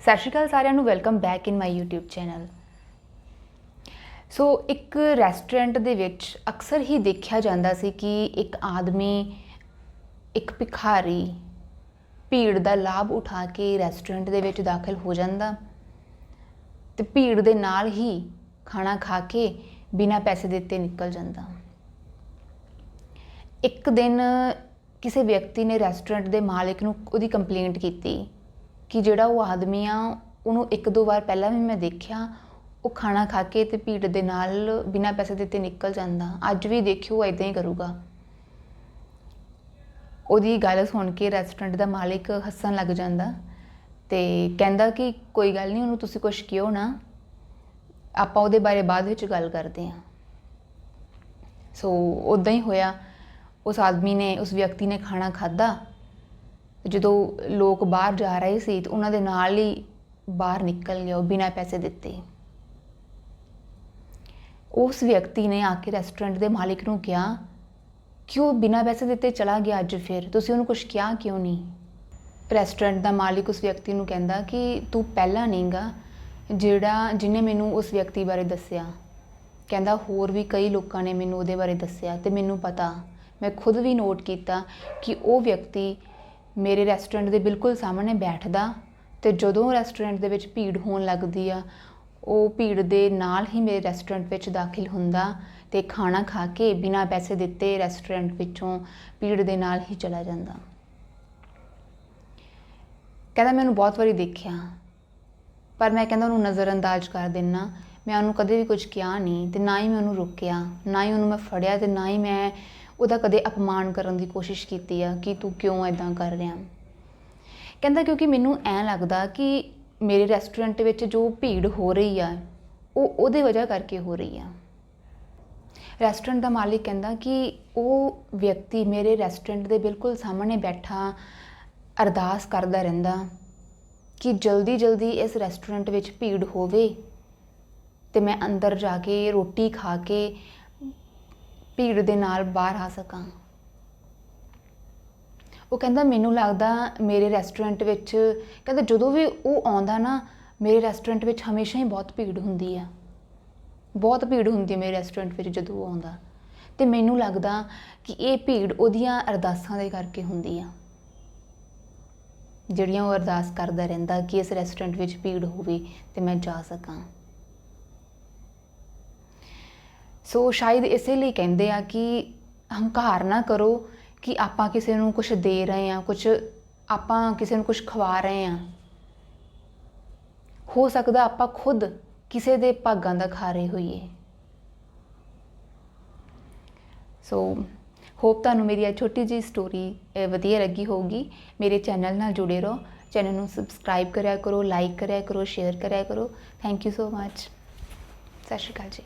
ਸਤਿ ਸ਼੍ਰੀ ਅਕਾਲ ਸਾਰਿਆਂ ਨੂੰ welcome back in my YouTube channel so ਇੱਕ ਰੈਸਟੋਰੈਂਟ ਦੇ ਵਿੱਚ ਅਕਸਰ ਹੀ ਦੇਖਿਆ ਜਾਂਦਾ ਸੀ ਕਿ ਇੱਕ ਆਦਮੀ, ਇੱਕ ਭਿਖਾਰੀ ਭੀੜ ਦਾ ਲਾਭ ਉਠਾ ਕੇ ਰੈਸਟੋਰੈਂਟ ਦੇ ਵਿੱਚ ਦਾਖਲ ਹੋ ਜਾਂਦਾ ਤੇ ਭੀੜ ਦੇ ਨਾਲ ਹੀ ਖਾਣਾ ਖਾ ਕੇ ਬਿਨਾਂ ਪੈਸੇ ਦਿੱਤੇ ਨਿਕਲ ਜਾਂਦਾ। ਇੱਕ ਦਿਨ ਕਿਸੇ ਵਿਅਕਤੀ ਨੇ ਰੈਸਟੋਰੈਂਟ ਦੇ ਮਾਲਕ ਨੂੰ ਉਹਦੀ ਕੰਪਲੇਂਟ ਕੀਤੀ। ਕਿ ਜਿਹੜਾ ਉਹ ਆਦਮੀ ਆ, ਉਹਨੂੰ ਇੱਕ ਦੋ ਵਾਰ ਪਹਿਲਾਂ ਵੀ ਮੈਂ ਦੇਖਿਆ, ਉਹ ਖਾਣਾ ਖਾ ਕੇ ਤੇ ਭੀੜ ਦੇ ਨਾਲ ਬਿਨਾਂ ਪੈਸੇ ਦਿੱਤੇ ਨਿਕਲ ਜਾਂਦਾ। ਅੱਜ ਵੀ ਦੇਖਿਓ, ਉਹ ਹੀ ਕਰੂਗਾ। ਉਹਦੀ ਗੱਲ ਸੁਣ ਕੇ ਰੈਸਟੋਰੈਂਟ ਦਾ ਮਾਲਕ ਹੱਸਣ ਲੱਗ ਜਾਂਦਾ ਤੇ ਕਹਿੰਦਾ ਕਿ ਕੋਈ ਗੱਲ ਨਹੀਂ, ਉਹਨੂੰ ਤੁਸੀਂ ਕੁਝ ਕਿਉਂ ਨਾ। ਆਪਾਂ ਉਹਦੇ ਬਾਰੇ ਬਾਅਦ ਵਿੱਚ ਗੱਲ ਕਰਦੇ ਹਾਂ। ਸੋ ਉਦਾਂ ਹੀ ਹੋਇਆ। ਉਸ ਆਦਮੀ ਨੇ, ਉਸ ਵਿਅਕਤੀ ਨੇ ਖਾਣਾ ਖਾਦਾ ਜਦੋਂ ਲੋਕ ਬਾਹਰ ਜਾ ਰਹੇ ਸੀ ਤਾਂ ਉਹਨਾਂ ਦੇ ਨਾਲ ਹੀ ਬਾਹਰ ਨਿਕਲ ਗਿਆ ਉਹ ਬਿਨਾਂ ਪੈਸੇ ਦਿੱਤੇ। ਉਸ ਵਿਅਕਤੀ ਨੇ ਆ ਕੇ ਰੈਸਟੋਰੈਂਟ ਦੇ ਮਾਲਕ ਨੂੰ ਕਿਹਾ ਕਿ ਉਹ ਬਿਨਾਂ ਪੈਸੇ ਦਿੱਤੇ ਚਲਾ ਗਿਆ ਅੱਜ ਫਿਰ? ਤੁਸੀਂ ਉਹਨੂੰ ਕੁਝ ਕਿਹਾ ਕਿਉਂ ਨਹੀਂ? ਰੈਸਟੋਰੈਂਟ ਦਾ ਮਾਲਿਕ ਉਸ ਵਿਅਕਤੀ ਨੂੰ ਕਹਿੰਦਾ ਕਿ ਤੂੰ ਪਹਿਲਾਂ ਨਹੀਂਗਾ ਜਿਹੜਾ ਜਿਹਨੇ ਮੈਨੂੰ ਉਸ ਵਿਅਕਤੀ ਬਾਰੇ ਦੱਸਿਆ। ਕਹਿੰਦਾ ਹੋਰ ਵੀ ਕਈ ਲੋਕਾਂ ਨੇ ਮੈਨੂੰ ਉਹਦੇ ਬਾਰੇ ਦੱਸਿਆ ਤੇ ਮੈਨੂੰ ਪਤਾ। ਮੈਂ ਖੁਦ ਵੀ ਨੋਟ ਕੀਤਾ ਕਿ ਉਹ ਵਿਅਕਤੀ ਮੇਰੇ ਰੈਸਟੋਰੈਂਟ ਦੇ ਬਿਲਕੁਲ ਸਾਹਮਣੇ ਬੈਠਦਾ ਤੇ ਜਦੋਂ ਰੈਸਟੋਰੈਂਟ ਦੇ ਵਿੱਚ ਭੀੜ ਹੋਣ ਲੱਗਦੀ ਆ, ਉਹ ਭੀੜ ਦੇ ਨਾਲ ਹੀ ਮੇਰੇ ਰੈਸਟੋਰੈਂਟ ਵਿੱਚ ਦਾਖਲ ਹੁੰਦਾ ਤੇ ਖਾਣਾ ਖਾ ਕੇ ਬਿਨਾਂ ਪੈਸੇ ਦਿੱਤੇ ਰੈਸਟੋਰੈਂਟ ਵਿੱਚੋਂ ਭੀੜ ਦੇ ਨਾਲ ਹੀ ਚਲਾ ਜਾਂਦਾ। ਕਹਿੰਦਾ ਮੈਨੂੰ ਬਹੁਤ ਵਾਰੀ ਦੇਖਿਆ, ਪਰ ਮੈਂ ਕਹਿੰਦਾ ਉਹਨੂੰ ਨਜ਼ਰਅੰਦਾਜ਼ ਕਰ ਦਿੰਨਾ ਮੈਂ ਉਹਨੂੰ ਕਦੇ ਵੀ ਕੁਝ ਕਿਹਾ ਨਹੀਂ ਤੇ ਨਾ ਹੀ ਮੈਂ ਉਹਨੂੰ ਰੋਕਿਆ, ਨਾ ਹੀ ਉਹਨੂੰ ਮੈਂ ਫੜਿਆ ਤੇ ਨਾ ਹੀ ਮੈਂ ਉਹਦਾ ਕਦੇ ਅਪਮਾਨ ਕਰਨ ਦੀ ਕੋਸ਼ਿਸ਼ ਕੀਤੀ ਆ ਕਿ ਤੂੰ ਕਿਉਂ ਐਦਾਂ ਕਰ ਰਿਹਾ। ਕਹਿੰਦਾ ਕਿਉਂਕਿ ਮੈਨੂੰ ਐਂ ਲੱਗਦਾ ਕਿ ਮੇਰੇ ਰੈਸਟੋਰੈਂਟ ਵਿੱਚ ਜੋ ਭੀੜ ਹੋ ਰਹੀ ਆ, ਉਹ ਉਹਦੇ ਵਜ੍ਹਾ ਕਰਕੇ ਹੋ ਰਹੀ ਆ। ਰੈਸਟੋਰੈਂਟ ਦਾ ਮਾਲਿਕ ਕਹਿੰਦਾ ਕਿ ਉਹ ਵਿਅਕਤੀ ਮੇਰੇ ਰੈਸਟੋਰੈਂਟ ਦੇ ਬਿਲਕੁਲ ਸਾਹਮਣੇ ਬੈਠਾ ਅਰਦਾਸ ਕਰਦਾ ਰਹਿੰਦਾ ਕਿ ਜਲਦੀ ਜਲਦੀ ਇਸ ਰੈਸਟੋਰੈਂਟ ਵਿੱਚ ਭੀੜ ਹੋਵੇ ਤੇ ਮੈਂ ਅੰਦਰ ਜਾ ਕੇ ਰੋਟੀ ਖਾ ਕੇ ਭੀੜ ਦੇ ਨਾਲ ਬਾਹਰ ਆ ਸਕਾਂ। ਉਹ ਕਹਿੰਦਾ, ਮੈਨੂੰ ਲੱਗਦਾ ਮੇਰੇ ਰੈਸਟੋਰੈਂਟ ਵਿੱਚ, ਕਹਿੰਦਾ, ਜਦੋਂ ਵੀ ਉਹ ਆਉਂਦਾ ਨਾ, ਮੇਰੇ ਰੈਸਟੋਰੈਂਟ ਵਿੱਚ ਹਮੇਸ਼ਾ ਹੀ ਬਹੁਤ ਭੀੜ ਹੁੰਦੀ ਆ। ਬਹੁਤ ਭੀੜ ਹੁੰਦੀ ਹੈ ਮੇਰੇ ਰੈਸਟੋਰੈਂਟ ਵਿੱਚ ਜਦੋਂ ਉਹ ਆਉਂਦਾ। ਤੇ ਮੈਨੂੰ ਲੱਗਦਾ ਕਿ ਇਹ ਭੀੜ ਉਹਦੀਆਂ ਅਰਦਾਸਾਂ ਦੇ ਕਰਕੇ ਹੁੰਦੀ ਆ। ਜਿਹੜੀਆਂ ਉਹ ਅਰਦਾਸ ਕਰਦਾ ਰਹਿੰਦਾ ਕਿ ਇਸ ਰੈਸਟੋਰੈਂਟ ਵਿੱਚ ਭੀੜ ਹੋਵੇ ਤੇ ਮੈਂ ਜਾ ਸਕਾਂ। ਸੋ ਸ਼ਾਇਦ ਇਸੇ ਲਈ ਕਹਿੰਦੇ ਆ ਕਿ ਹੰਕਾਰ ਨਾ ਕਰੋ ਕਿ ਆਪਾਂ ਕਿਸੇ ਨੂੰ ਕੁਝ ਦੇ ਰਹੇ ਆ ਕੁਝ ਆਪਾਂ ਕਿਸੇ ਨੂੰ ਕੁਝ ਖਵਾ ਰਹੇ ਆ ਹੋ ਸਕਦਾ ਆਪਾਂ ਖੁਦ ਕਿਸੇ ਦੇ ਭਾਗਾਂ ਦਾ ਖਾ ਰਹੇ ਹੋਈਏ। ਸੋ ਹੋਪ ਤੁਹਾਨੂੰ ਮੇਰੀ ਇਹ ਛੋਟੀ ਜੀ ਸਟੋਰੀ ਵਧੀਆ ਲੱਗੀ ਹੋਊਗੀ। ਮੇਰੇ ਚੈਨਲ ਨਾਲ ਜੁੜੇ ਰਹੋ। ਚੈਨਲ ਨੂੰ ਸਬਸਕ੍ਰਾਈਬ ਕਰਿਆ ਕਰੋ ਲਾਈਕ ਕਰਿਆ ਕਰੋ ਸ਼ੇਅਰ ਕਰਿਆ ਕਰੋ। ਥੈਂਕ ਯੂ ਸੋ ਮੱਚ ਸਤਿ ਸ਼੍ਰੀ ਅਕਾਲ ਜੀ।